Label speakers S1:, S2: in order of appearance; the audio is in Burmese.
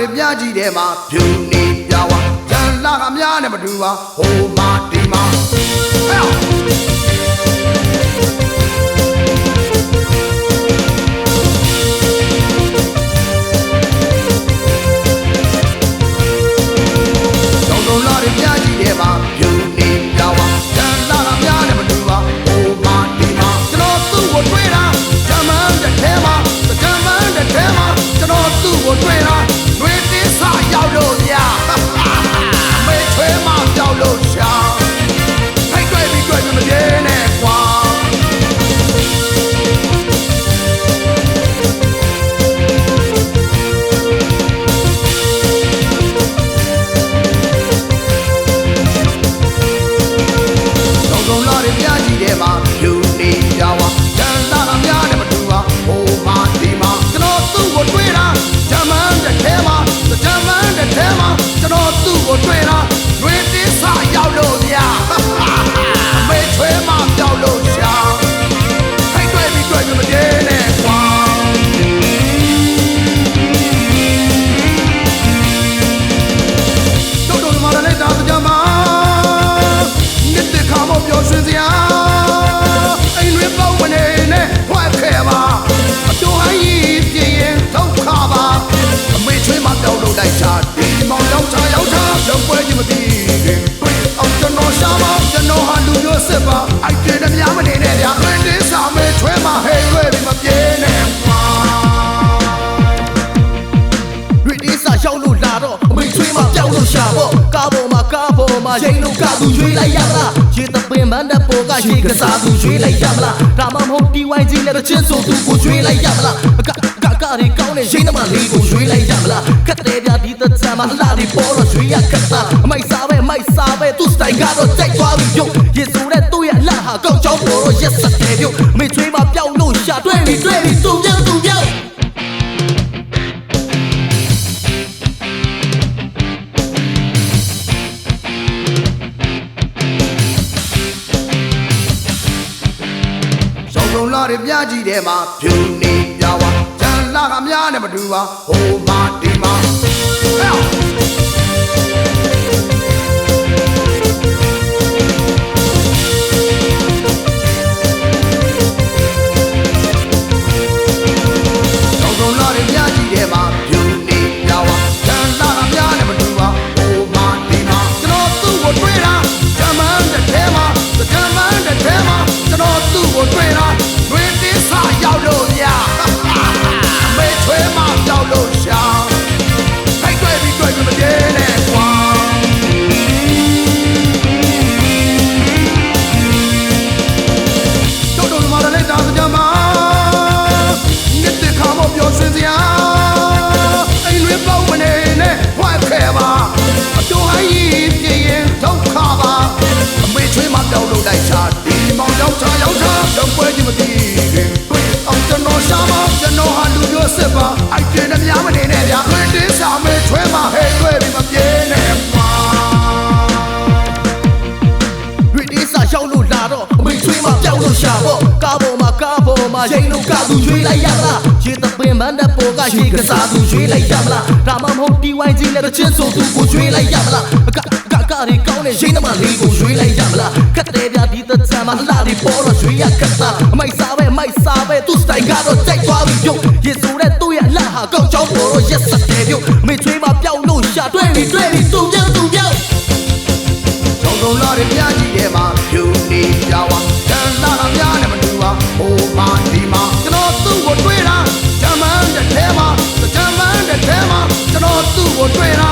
S1: တွေပြကြည့်တယ်မှာဖြူနေပြဝဂျန်လာကများနဲ့မတူပါဟိုမာဒီမာဟဲ့ မှာကျွန်တော်သူ့ကိုတွေ့တာတွေ့တင်းစာရောက်လို့ညမေချွေးမပြောက်လို့ရှာဟိတ်တွေ့ပြီးတွေ့ပြီးမတည်နဲ့ ပေါ်မှာရိန်လို့ကသူရွေးလိုက်
S2: ရမလားရေတပင်မန်းတဲ့ပေါ်ကရှေ့ကစားသူရွေးလိုက်ရမလားဒါမှမဟုတ် TYG နဲ့တစ်ချင်းဆိုသူကိုရွေးလိုက်ရမလားအကကကရီကောင်းတဲ့ရိန်သမားလေးကိုရွေးလိုက်ရမလားကတ်တဲ့ပြဒီသက်ချမ်းမှာလာဒီပေါ်တော့ရွေးရကတ်တာအမိုက်စားပဲမိုက်စားပဲသူစတိုင်ကတော့ကြိုက်သွားပြီပြုတ်ရေဆိုတဲ့သူ့ရဲ့လှဟာကောက်ချောင်းပေါ်တော့ရက်ဆက်တယ်ပြုတ်အမိတ်ချွေး တွေပြ
S1: ကြည့်တယ်မှာဖြူနေကြပါဂျန်လာကများနဲ့မတူပါဟိုမာဒီမာဟဲ့ ရောက်ချာရောက်ချာရုပ်ပွဲကြီးမသိခင်တွေ့အောင်ကျွန်တော်ရှာမကျွန်တော်ဟာလူမျိုးစစ်ပါအိုက်တင်များမနေနဲ့ဗျာခွင့်တင်းစာမေချွဲမဟဲ့တွေ့ပြီးမပြေနဲ့ပါ
S2: တွေ့ဒီစာရောက်လို့လာတော့အမိတ်ချွေးမှာပြောင်းလို့ရှာပေါ့ကားပေါ်မှာကားပေါ် မှာရိန်လို့ကသူရွေးလိုက်ရမလားရေတပင်မန်းတဲ့ပေါ်ကရှေ့ကစားသူရွေးလိုက်ရမလားဒါမှမဟုတ် TYG နဲ့တစ်ချင်းဆိုသူကိုရွေးလိုက်ရမလားအကကကရီကောင်းတဲ့ရိန်သမားလေးကိုရွေးလိုက်ရမလားကတ်တဲ့ပြဒီသက်ချမ်းမှာလာဒီပေါ်တော့ရွေးရကတ်တာအမိုက်စားပဲမိုက်စားပဲသူစတိုင်ကတော့ကြိုက်သွားပြီပြုတ်ရေဆိုတဲ့သူ့ရဲ့လှဟာကောက်ချောင်းပေါ်တော့ရက်ဆက်တယ်ပြုတ်အမိတ်ချွေးမှာပြောင်းလို့ရှာတွေ့ပြီတွေ့ပြီသူ
S1: ဂျမန်